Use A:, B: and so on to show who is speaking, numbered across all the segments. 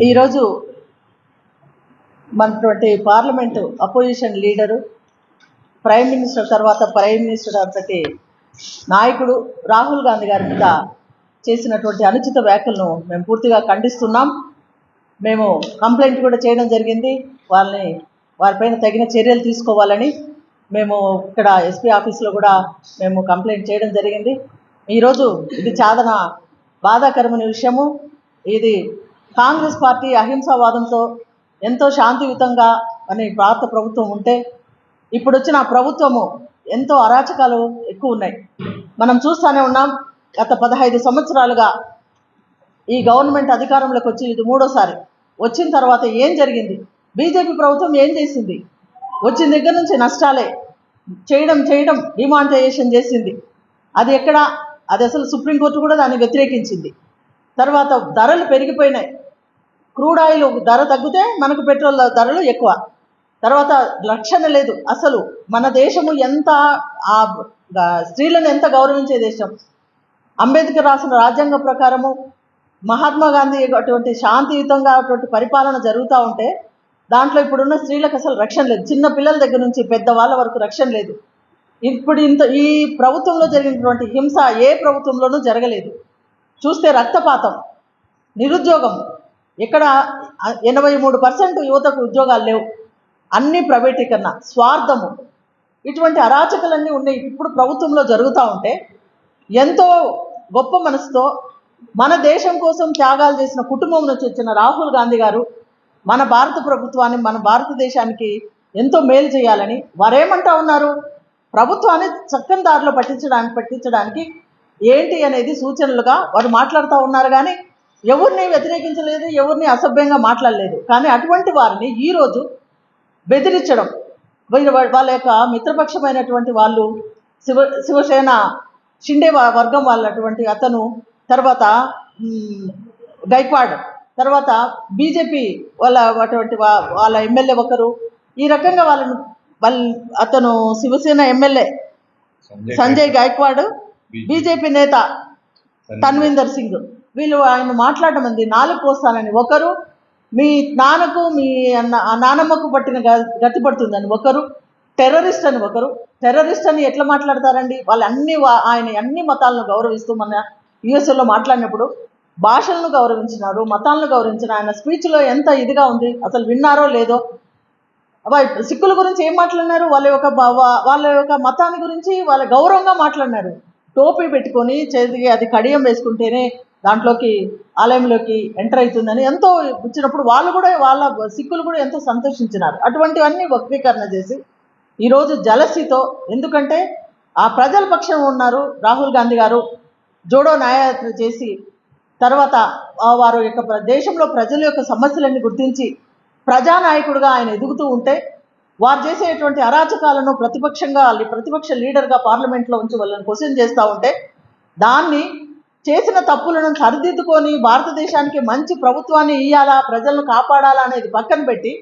A: ఈరోజు మనటువంటి parliament opposition leader prime minister తర్వాత prime minister అంతటి నాయకుడు రాహుల్ గాంధీ గారి మీద చేసినటువంటి అనుచిత వ్యాఖ్యలను మేము పూర్తిగా ఖండిస్తున్నాం. మేము కంప్లైంట్ కూడా చేయడం జరిగింది. వాళ్ళని వారిపైన తగిన చర్యలు తీసుకోవాలని మేము ఇక్కడ ఎస్పీ ఆఫీస్లో కూడా మేము కంప్లైంట్ చేయడం జరిగింది. ఈరోజు ఇది చాదన బాధాకరమైన విషయము. ఇది కాంగ్రెస్ పార్టీ అహింసావాదంతో ఎంతో శాంతియుతంగా అని భారత ప్రభుత్వం ఉంటే ఇప్పుడు వచ్చిన ప్రభుత్వము ఎంతో అరాచకాలు ఎక్కువ ఉన్నాయి. మనం చూస్తూనే ఉన్నాం గత పదహైదు సంవత్సరాలుగా ఈ గవర్నమెంట్ అధికారంలోకి వచ్చి ఇది మూడోసారి. వచ్చిన తర్వాత ఏం జరిగింది? బీజేపీ ప్రభుత్వం ఏం చేసింది? వచ్చిన దగ్గర నుంచి నష్టాలే. చేయడం చేయడం డిమానిటైజేషన్ చేసింది. అది ఎక్కడ? అది అసలు సుప్రీంకోర్టు కూడా దాన్ని వ్యతిరేకించింది. తర్వాత ధరలు పెరిగిపోయినాయి. క్రూడ్ ఆయిల్ ధర తగ్గితే మనకు పెట్రోల్ ధరలు ఎక్కువ. తర్వాత రక్షణ లేదు. అసలు మన దేశము ఎంత ఆ స్త్రీలను ఎంత గౌరవించే దేశం? అంబేద్కర్ రాసిన రాజ్యాంగ ప్రకారము మహాత్మా గాంధీ అటువంటి శాంతియుతంగా అటువంటి పరిపాలన జరుగుతూ ఉంటే దాంట్లో ఇప్పుడున్న స్త్రీలకు అసలు రక్షణ లేదు. చిన్న పిల్లల దగ్గర నుంచి పెద్దవాళ్ళ వరకు రక్షణ లేదు. ఇప్పుడు ఇంత ఈ ప్రభుత్వంలో జరిగినటువంటి హింస ఏ ప్రభుత్వంలోనూ జరగలేదు. చూస్తే రక్తపాతం నిరుద్యోగం. ఇక్కడ ఎనభై మూడు పర్సెంట్ యువతకు ఉద్యోగాలు లేవు. అన్ని ప్రైవేటీకరణ స్వార్థము. ఇటువంటి అరాచకలన్నీ ఉన్నాయి. ఇప్పుడు ప్రభుత్వంలో జరుగుతూ ఉంటే ఎంతో గొప్ప మనసుతో మన దేశం కోసం త్యాగాలు చేసిన కుటుంబం నుంచి వచ్చిన రాహుల్ గాంధీ గారు మన భారత ప్రభుత్వాన్ని మన భారతదేశానికి ఎంతో మేలు చేయాలని వారేమంటా ఉన్నారు? ప్రభుత్వాన్ని చక్కని దారిలో పట్టించడానికి పట్టించడానికి ఏంటి అనేది సూచనలుగా వారు మాట్లాడుతూ ఉన్నారు కానీ ఎవరిని వ్యతిరేకించలేదు ఎవరిని అసభ్యంగా మాట్లాడలేదు. కానీ అటువంటి వారిని ఈరోజు బెదిరించడం వీరు వాళ్ళ యొక్క మిత్రపక్షమైనటువంటి వాళ్ళు శివ శివసేన షిండే వర్గం వాళ్ళటువంటి అతను తర్వాత గైక్వాడ్ తర్వాత బీజేపీ వాళ్ళ అటువంటి వాళ్ళ ఎమ్మెల్యే ఒకరు ఈ రకంగా వాళ్ళను వాళ్ళ అతను శివసేన ఎమ్మెల్యే సంజయ్ గైక్వాడ్ బీజేపీ. నేత తన్వీందర్ సింగ్. వీళ్ళు ఆయన మాట్లాడడం ఉంది నాలుగు కోస్తానని ఒకరు మీ నాన్నకు మీ నానమ్మకు పట్టిన గతి పడుతుందని. ఒకరు టెర్రరిస్ట్ అని. ఒకరు టెర్రరిస్ట్ అని ఎట్లా మాట్లాడతారండి? వాళ్ళు అన్ని ఆయన అన్ని మతాలను గౌరవిస్తూ మన యుఎస్ఏలో మాట్లాడినప్పుడు భాషలను గౌరవించినారు మతాలను గౌరవించిన ఆయన స్పీచ్లో ఎంత ఇదిగా ఉంది అసలు విన్నారో లేదో. అబ్బాయి సిక్కుల గురించి ఏం మాట్లాడినారు? వాళ్ళ యొక్క వాళ్ళ యొక్క మతాన్ని గురించి వాళ్ళ గౌరవంగా మాట్లాడినారు. టోపీ పెట్టుకొని చేతికి అది కడియం వేసుకుంటేనే దాంట్లోకి ఆలయంలోకి ఎంటర్ అవుతుందని ఎంతో ఇచ్చినప్పుడు వాళ్ళు కూడా వాళ్ళ సిక్కులు కూడా ఎంతో సంతోషించినారు. అటువంటివన్నీ వక్రీకరణ చేసి ఈరోజు జలసితో ఎందుకంటే ఆ ప్రజల పక్షం ఉన్నారు రాహుల్ గాంధీ గారు. జోడో న్యాయయాత్ర చేసి తర్వాత వారు యొక్క దేశంలో ప్రజల యొక్క సమస్యలన్నీ గుర్తించి ప్రజానాయకుడిగా ఆయన ఎదుగుతూ ఉంటే వారు చేసేటువంటి అరాచకాలను ప్రతిపక్షంగా ప్రతిపక్ష లీడర్గా పార్లమెంట్లో ఉంచి వాళ్ళని క్వశ్చన్ చేస్తూ ఉంటే దాన్ని చేసిన తప్పులను సరిదిద్దుకొని భారతదేశానికి మంచి ప్రభుత్వాన్ని ఇయ్యాలా ప్రజలను కాపాడాలా అనేది పక్కన పెట్టి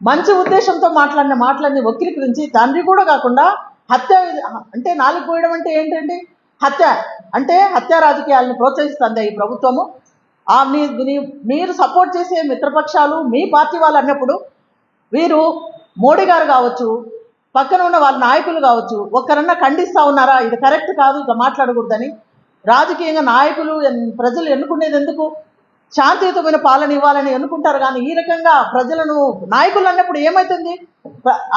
A: మంచి ఉద్దేశంతో మాట్లాడిన మాటలన్నీ వక్రీకరించి తండ్రి కూడా కాకుండా హత్య అంటే నాలుగు పోయడం అంటే ఏంటండి? హత్య. అంటే హత్యా రాజకీయాలను ప్రోత్సహిస్తుంది ఈ ప్రభుత్వము? ఆ మీ- మీరు సపోర్ట్ చేసే మిత్రపక్షాలు మీ పార్టీ వాళ్ళు అన్నప్పుడు వీరు మోడీ గారు కావచ్చు పక్కన ఉన్న వాళ్ళ నాయకులు కావచ్చు ఒక్కరన్నా ఖండిస్తూ ఉన్నారా? ఇది కరెక్ట్ కాదు ఇక మాట్లాడకూడదని. రాజకీయంగా నాయకులు ప్రజలు ఎన్నుకునేది ఎందుకు? శాంతియుతమైన పాలన ఇవ్వాలని ఎన్నుకుంటారు కానీ ఈ రకంగా ప్రజలను నాయకులు అన్నప్పుడు ఏమవుతుంది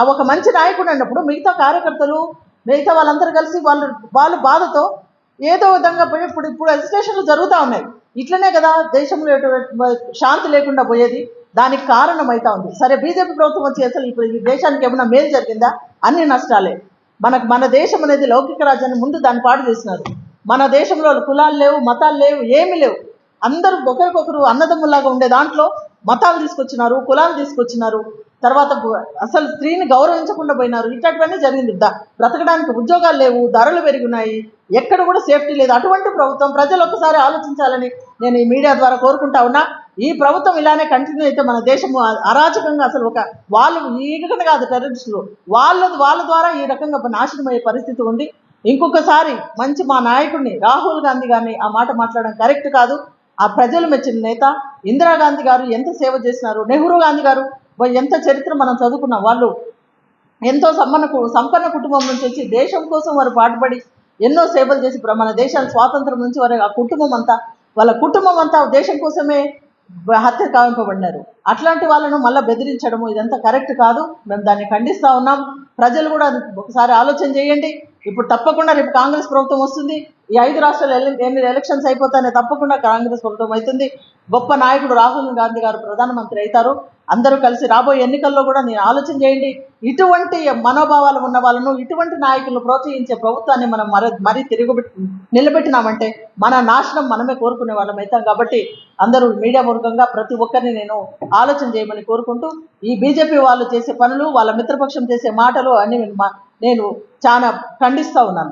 A: ఒక మంచి నాయకుడు అన్నప్పుడు మిగతా కార్యకర్తలు మిగతా వాళ్ళందరూ కలిసి వాళ్ళు వాళ్ళ బాధతో ఏదో విధంగా పోయి ఇప్పుడు ఇప్పుడు అజిటేషన్లు జరుగుతూ ఉన్నాయి. ఇట్లనే కదా దేశంలో ఎటువంటి శాంతి లేకుండా పోయేది. దానికి కారణం అవుతా ఉంది. సరే బీజేపీ ప్రభుత్వం వచ్చి అసలు ఇప్పుడు ఈ దేశానికి ఏమైనా మేలు జరిగిందా? అన్ని నష్టాలే. మనకు మన దేశం అనేది లౌకిక రాజ్యాన్ని ముందు దాన్ని పాటు చేసినారు మన దేశంలో కులాలు లేవు మతాలు లేవు ఏమీ లేవు. అందరూ ఒకరికొకరు అన్నదమ్ములాగా ఉండే దాంట్లో మతాలు తీసుకొచ్చినారు కులాలు తీసుకొచ్చినారు. తర్వాత అసలు స్త్రీని గౌరవించకుండా పోయినారు. ఇట్లాంటివన్నీ జరిగింది. బ్రతకడానికి ఉద్యోగాలు లేవు ధరలు పెరిగినాయి ఎక్కడ కూడా సేఫ్టీ లేదు. అటువంటి ప్రభుత్వం ప్రజలు ఒక్కసారి ఆలోచించాలని నేను ఈ మీడియా ద్వారా కోరుకుంటా ఉన్నా. ఈ ప్రభుత్వం ఇలానే కంటిన్యూ అయితే మన దేశము అరాచకంగా అసలు ఒక వాళ్ళు ఈగకనే కాదు టెర్రరిస్టులు. వాళ్ళ వాళ్ళ ద్వారా ఈ రకంగా నాశనం అయ్యే పరిస్థితి ఉంది. ఇంకొకసారి మంచి మా నాయకుడిని రాహుల్ గాంధీ గారిని ఆ మాట మాట్లాడడం కరెక్ట్ కాదు. ఆ ప్రజలు మెచ్చిన నేత ఇందిరాగాంధీ గారు ఎంత సేవ చేసినారు? నెహ్రూ గాంధీ గారు ఎంత చరిత్ర మనం చదువుకున్నాం వాళ్ళు ఎంతో సంపన్న సంపన్న కుటుంబం నుంచి వచ్చి దేశం కోసం వారు పాటుపడి ఎన్నో సేవలు చేసి ప్ర- మన దేశానికి స్వాతంత్రం నుంచి వారి ఆ కుటుంబం అంతా వాళ్ళ కుటుంబం అంతా దేశం కోసమే హత్య కావింపబడినారు. అట్లాంటి వాళ్ళను మళ్ళీ బెదిరించడము ఇదంతా కరెక్ట్ కాదు. మేము దాన్ని ఖండిస్తూ ఉన్నాం. ప్రజలు కూడా ఒకసారి ఆలోచన చేయండి. ఇప్పుడు తప్పకుండా రేపు కాంగ్రెస్ ప్రభుత్వం వస్తుంది. ఈ ఐదు రాష్ట్రాలు ఎన్ని ఎలక్షన్స్ అయిపోతానే తప్పకుండా కాంగ్రెస్ ప్రభుత్వం అవుతుంది. గొప్ప నాయకుడు రాహుల్ గాంధీ గారు ప్రధానమంత్రి అవుతారు. అందరూ కలిసి రాబోయే ఎన్నికల్లో కూడా నేను ఆలోచన చేయండి. ఇటువంటి మనోభావాలు ఉన్న వాళ్ళను ఇటువంటి నాయకులను ప్రోత్సహించే ప్రభుత్వాన్ని మనం మర మరీ తిరుగుబెట్టి నిలబెట్టినామంటే మన నాశనం మనమే కోరుకునే వాళ్ళం అవుతాం కాబట్టి అందరూ మీడియా వర్గంగా ప్రతి ఒక్కరిని నేను ఆలోచన చేయమని కోరుకుంటూ ఈ బీజేపీ వాళ్ళు చేసే పనులు వాళ్ళ మిత్రపక్షం చేసే మాటలు అన్ని నేను చాలా ఖండిస్తూ ఉన్నాను.